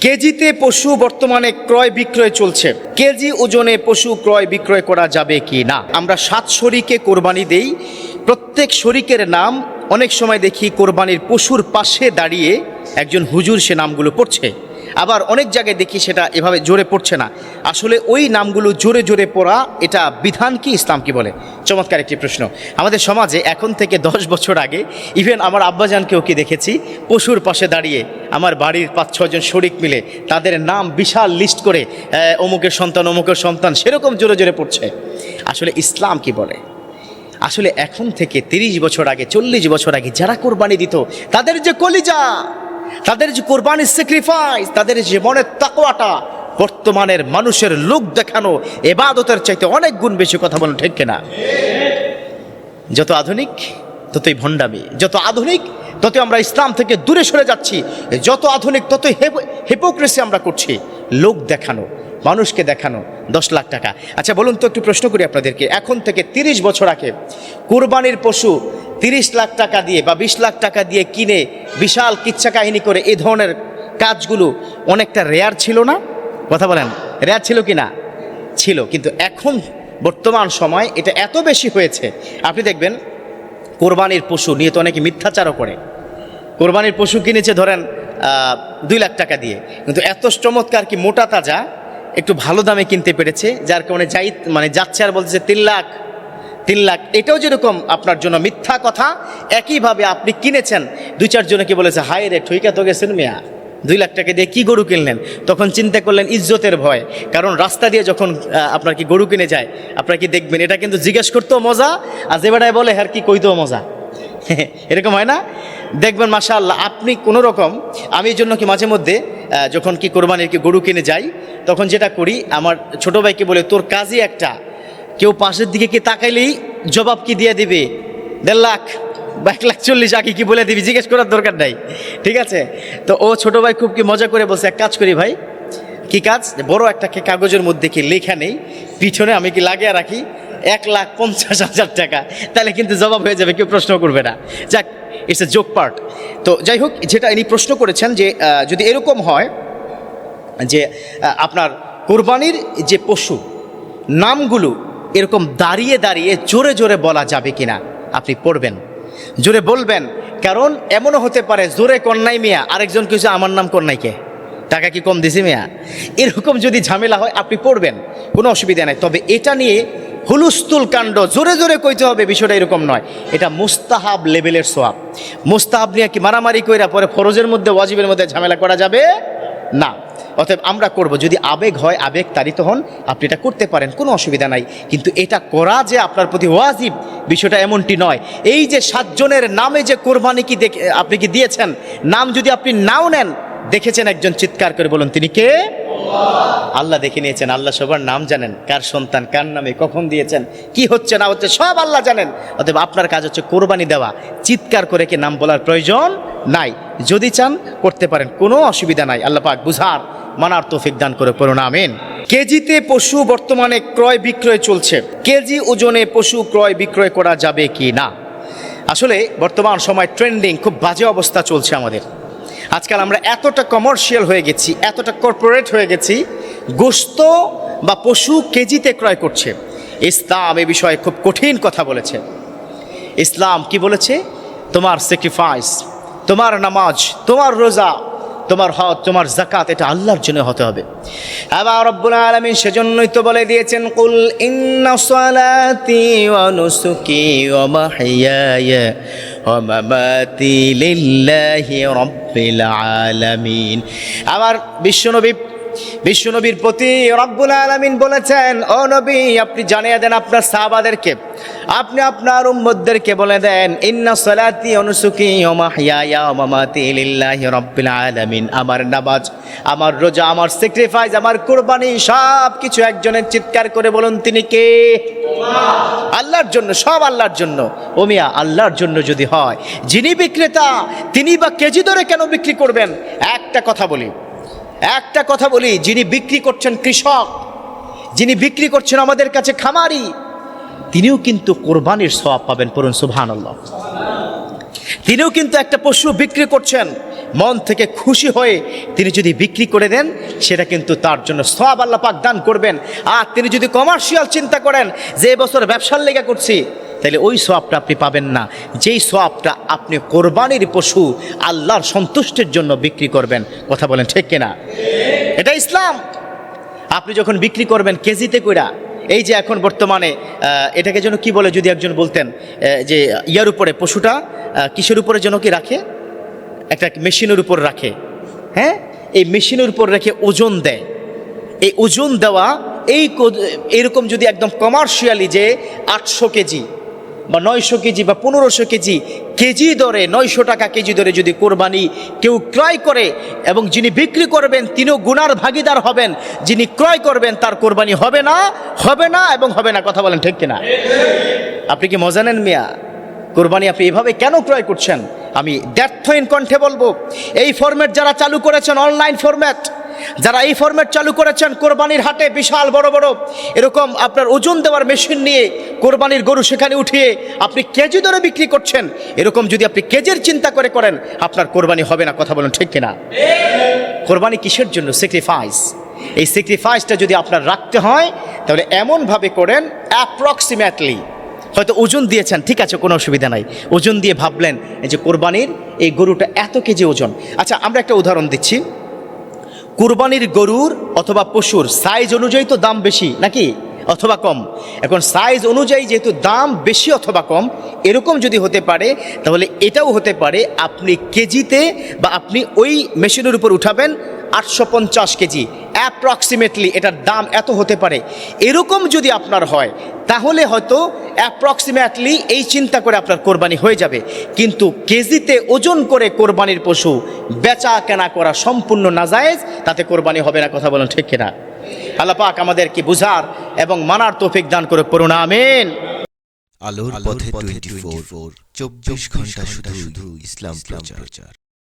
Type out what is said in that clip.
কেজিতে পশু বর্তমানে ক্রয় বিক্রয় চলছে। কেজি ওজনে পশু ক্রয় বিক্রয় করা যাবে কি না? আমরা সাত শরিকে কোরবানি দেই। প্রত্যেক শরিকের নাম অনেক সময় দেখি কোরবানির পশুর পাশে দাঁড়িয়ে একজন হুজুর সে নামগুলো পড়ছে। আবার অনেক জায়গায় দেখি সেটা এভাবে জোরে পড়ছে না। আসলে ওই নামগুলো জোরে জোরে পড়া, এটা বিধান কি ইসলাম কি বলে? চমৎকার একটি প্রশ্ন। আমাদের সমাজে এখন থেকে দশ বছর আগে ইভেন আমার আব্বাজানকেও কি দেখেছি, পশুর পাশে দাঁড়িয়ে আমার বাড়ির পাঁচ ছজন শরিক মিলে তাদের নাম বিশাল লিস্ট করে অমুকের সন্তান অমুকের সন্তান, সেরকম জোরে জোরে পড়ছে। আসলে ইসলাম কি বলে? আসলে এখন থেকে তিরিশ বছর আগে, চল্লিশ বছর আগে যারা কোরবানি দিত, তাদের যে কলিজা তাদের যে কোরবানির স্যাক্রিফাইস তাদের যে মনের তাকোয়াটা বর্তমানের মানুষের লোক দেখানো, এবাদতের চাইতে অনেক গুণ বেশি কথা বলেন ঠিক কিনা? যত আধুনিক, ততই ভণ্ডামি। যত আধুনিক তত আমরা ইসলাম থেকে দূরে সরে যাচ্ছি। যত আধুনিক, ততই হিপোক্রেসি আমরা করছি। লোক দেখানো, মানুষকে দেখানো, দশ লাখ টাকা। আচ্ছা বলুন তো একটু প্রশ্ন করি আপনাদেরকে। এখন থেকে তিরিশ বছর আগে কোরবানির পশু তিরিশ লাখ টাকা দিয়ে বা বিশ লাখ টাকা দিয়ে কিনে বিশাল কিচ্ছা কাহিনী করে এই ধরনের কাজগুলো অনেকটা রেয়ার ছিল না? কথা বলেন রেয়ার ছিল কি না ছিল, কিন্তু এখন বর্তমান সময় এটা এত বেশি হয়েছে। আপনি দেখবেন, কোরবানির পশু নিয়ে তো অনেকে মিথ্যাচারও করে। কোরবানির পশু কিনেছে ধরেন দুই লাখ টাকা দিয়ে। কিন্তু এত চমৎকার কি মোটা তাজা, একটু ভালো দামে কিনতে পেরেছে, যার কারণে যাই মানে যাচ্ছে আর বলছে তিন লাখ। তিন লাখ। এটাও যেরকম আপনার জন্য মিথ্যা কথা, একইভাবে আপনি কিনেছেন, দুই চারজনকে বলেছে, হায় রে, ঠইকা তো গেছেন মিয়া দুই লাখ টাকা দিয়ে কী গরু কিনলেন? তখন চিন্তা করলেন ইজ্জতের ভয়। কারণ রাস্তা দিয়ে যখন আপনার কি গরু কিনে যায়, আপনার কি দেখবেন? এটা কিন্তু জিজ্ঞেস করতেও মজা, আর যে বেটায় বলে হ্যাঁ কি কইতেও মজা? এরকম হয় না? দেখবেন মাসা আল্লাহ আপনি কোনো রকম, আমি জন্য কি মাঝে মধ্যে যখন কি কোরবানির কি গরু কিনে যাই, তখন যেটা করি, আমার ছোট ভাইকে বলে, তোর কাজই একটা কেউ পাশের দিকে কি তাকাইলেই জবাব কি দিয়ে দিবে? দেড় লাখ, বা এক লাখ চল্লিশ, আগে কি বলে দিবি? জিজ্ঞেস করার দরকার নাই। ঠিক আছে? তো ও ছোট ভাই খুব কি মজা করে বলছে, এক কাজ করি ভাই। কি কাজ? বড় একটা কাগজের মধ্যে কি লেখা নেই, পিছনে আমি কি লাগিয়ে রাখি? এক লাখ পঞ্চাশ হাজার টাকা। তাহলে কিন্তু জবাব হয়ে যাবে, কেউ প্রশ্ন করবে না। যাক ইটস এ জোক পার্ট তো যাই হোক, যেটা ইনি প্রশ্ন করেছেন যে যদি এরকম হয় যে আপনার কোরবানির যে পশু, নামগুলো এরকম দাঁড়িয়ে দাঁড়িয়ে জোরে জোরে বলা যাবে কিনা? আপনি পড়বেন। জোরে বলবেন, কারণ এমনও হতে পারে, জোরে কন্যাই মিয়া, আরেকজন কিছু আমার নাম কন্যাইকে। টাকা কি কম দিছি মিয়া? এরকম যদি ঝামেলা হয়, আপনি পড়বেন, কোনো অসুবিধা নাই। তবে এটা নিয়ে হুলুস্তুল কাণ্ড, জোরে জোরে কইতে হবে, বিষয়টা এরকম নয়। এটা মুস্তাহাব লেভেলের সোয়াব। মুস্তাহাব নিয়ে কি মারামারি কইরা পরে ফরজের মধ্যে, ওয়াজিবের মধ্যে ঝামেলা করা যাবে? না। অতএব আমরা করব, যদি আবেগ হয়, আবেগ তারিত হন, আপনি এটা করতে পারেন, কোনো অসুবিধা নাই। কিন্তু এটা করা যে আপনার প্রতি ওয়াজিব, বিষয়টা এমনটি নয়। এই যে সাতজনের নামে যে কোরবানি কি দেখে, আপনি কি দিয়েছেন? নাম যদি আপনি নাও নেন, দেখেছেন একজন চিৎকার করে বলুন, তিনি কে? আল্লাহ দেখে নিয়েছেন, আল্লাহ সবার নাম জানেন। কার সন্তান, কার নামে, কখন দিয়েছেন, কি হচ্ছে, না হচ্ছে, সব আল্লাহ জানেন। অতএব আপনার কাজ হচ্ছে কোরবানি দেওয়া। চিৎকার করে কি নাম বলার প্রয়োজন নাই। যদি চান, করতে পারেন, কোনো অসুবিধা নাই। আল্লাহ পাক বুঝার মানার তৌফিক দান করে করুন আমিন। কেজিতে পশু বর্তমানে ক্রয় বিক্রয় চলছে। কেজি ওজনে পশু ক্রয় বিক্রয় করা যাবে কি না? আসলে বর্তমান সময় ট্রেন্ডিং, খুব বাজে অবস্থা চলছে আমাদের। আজকাল আমরা এতটা কমার্শিয়াল হয়ে গেছি, এতটা কর্পোরেট হয়ে গেছি, গোস্ত বা পশু কেজিতে ক্রয় করছে। ইসলাম এ বিষয়ে খুব কঠিন কথা বলেছে। ইসলাম কি বলেছে? তোমার স্যাক্রিফাইস তোমার নামাজ, তোমার রোজা তোমার হজ তোমার জাকাত এটা আল্লাহর জন্য হতে হবে। আবার রব্বুল আলমী সেজন্যই তো বলে দিয়েছেন, কুল ইন্না অনুসুকি অমাহিয়ায় নুসুকি ওয়া মাহইয়ায়া ওয়া মামাতি লিল্লাহি রব্বিল আলামিন। আবার বিশ্বনবী বিশ্বনবীর প্রতি রব্বুল আলামিন বলেছেন, ও নবী, আপনি জানিয়ে দেন আপনার সাহাবাদেরকে। আপনি আপনার উম্মতদেরকে বলে দেন, ইন্না সলাতি অনুসুকি ওয়া মাহইয়ায়া ওয়া মামাতি লিল্লাহি আলামিন। আমার নামাজ, আমার রোজা, আমার স্যাক্রিফাইস আমার কুরবানি সব কিছু একজনের চিৎকার করে বলুন, তিনি কে? আল্লাহর জন্য, সব আল্লাহর জন্য। ও মিয়া, আল্লাহর জন্য যদি হয়, যিনি বিক্রেতা, তিনি বা কেজি দরে কেন বিক্রি করবেন? একটা কথা বলি। একটা কথা বলি, যিনি বিক্রি করছেন কৃষক, যিনি বিক্রি করছেন আমাদের কাছে খামারি, তিনিও কিন্তু কোরবানির সওয়াব পাবেন, পড়ুন সুবহানাল্লাহ। তিনিও কিন্তু একটা পশু বিক্রি করছেন, মন থেকে খুশি হয়ে তিনি যদি বিক্রি করে দেন, সেটা কিন্তু তার জন্য সব আল্লাহ পাক দান করবেন। আর তিনি যদি কমার্শিয়াল চিন্তা করেন, যে এবছর ব্যবসার লেগে করছি তাহলে ওই সোয়াবটা আপনি পাবেন না। যেই সোয়াবটা আপনি কোরবানির পশু আল্লাহর সন্তুষ্টের জন্য বিক্রি করবেন, কথা বলেন ঠিক কিনা? এটা ইসলাম। আপনি যখন বিক্রি করবেন কেজিতে কইরা, এই যে এখন বর্তমানে এটাকে যেন কি বলে যদি একজন বলতেন যে ইয়ার উপরে পশুটা কিসের উপরে যেন কি রাখে? একটা মেশিনের উপর রাখে। হ্যাঁ? এই মেশিনের উপর রেখে ওজন দেয়। এই ওজন দেওয়া এই এরকম যদি একদম কমার্শিয়ালি যে আটশো কেজি বা নয়শো কেজি বা পনেরোশো কেজি কেজি দরে, নয়শো টাকা কেজি দরে যদি কোরবানি কেউ ক্রয় করে এবং যিনি বিক্রি করবেন, তিনিও গুনার ভাগিদার হবেন। যিনি ক্রয় করবেন, তার কোরবানি হবে না হবে না এবং হবে না। কথা বলেন ঠিক কিনা? আপনি কি মজা নেন মিয়া? কোরবানি আপনি এভাবে কেন ক্রয় করছেন? আমি দ্ব্যর্থহীন কণ্ঠে বলব, এই ফরম্যাট যারা চালু করেছেন অনলাইন ফরম্যাট যারা এই ফরম্যাট চালু করেছেন কোরবানির হাটে বিশাল বড় বড়, এরকম আপনার ওজন দেওয়ার মেশিন নিয়ে কোরবানির গরু সেখানে উঠিয়ে আপনি কেজি দরে বিক্রি করছেন, এরকম যদি আপনি কেজির চিন্তা করে করেন, আপনার কোরবানি হবে না, কথা বলুন ঠিক কিনা? কোরবানি কিসের জন্য? স্যাক্রিফাইস এই স্যাক্রিফাইসটা যদি আপনার রাখতে হয়, তাহলে এমনভাবে করেন অ্যাপ্রক্সিমেটলি হয়তো ওজন দিয়েছেন, ঠিক আছে, কোনো অসুবিধা নাই। ওজন দিয়ে ভাবলেন, এই যে কোরবানির এই গরুটা এত কেজি ওজন। আচ্ছা আমরা একটা উদাহরণ দিচ্ছি। কুরবানির গরুর অথবা পশুর সাইজ অনুযায়ী তো দাম বেশি, নাকি? অথবা কম। এখন সাইজ অনুযায়ী যেহেতু দাম বেশি অথবা কম, এরকম যদি হতে পারে, তাহলে এটাও হতে পারে, আপনি কেজিতে বা আপনি ওই মেশিনের উপর উঠাবেন আটশো পঞ্চাশ কেজি। অ্যাপ্রক্সিমেটলি এটার দাম এত হতে পারে। এরকম যদি আপনার হয় তাহলে হয়তো অ্যাপ্রক্সিমেটলি এই চিন্তা করে আপনার কোরবানি হয়ে যাবে। কিন্তু কেজিতে ওজন করে কোরবানির পশু বেচা কেনা করা সম্পূর্ণ নাজায়েজ তাতে কোরবানি হবে না কথা বলুন ঠিক কিনা? আল্লাহ পাক আমাদের কি বুঝার এবং মানার তৌফিক দান করে করুন আমিন। আলোর পথে টোয়েন্টি ফোর চব্বিশ ঘণ্টা শুধু ইসলাম প্রচার।